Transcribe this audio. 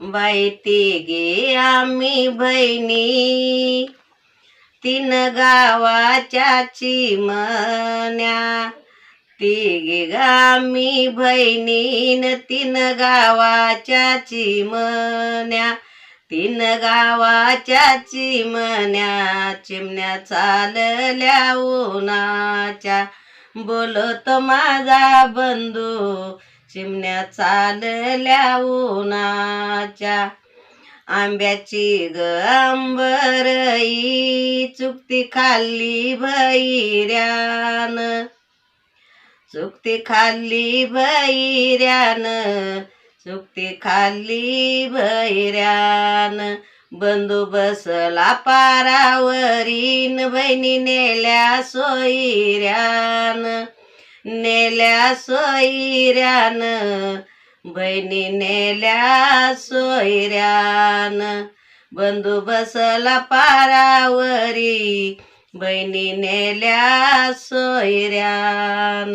बाई गे आम्ही बहिणी. तीन गावाच्या चिमण्या तिघे गामी बहिणीन तीन गावाच्या चिमण्या तीन गावाच्या चिमण्या चिमण्या चालल्या उन्हाच्या. बोलत माझा बंधू चिमण्या चालल्या उन्हाच्या. आंब्याची ग आंबरई चुकती खाल्ली भैऱ्यान. चुकती खाल्ली भैऱ्यान चुकती खाल्ली भैऱ्यान. बंधू बसला पारावरीन बहिणी नेल्या सोयऱ्यान. नेल्या सोयऱ्यान बहिणी नेल्या सोयऱ्यान. बंधू बसला पारावरी बहिणी नेल्या सोयऱ्यान.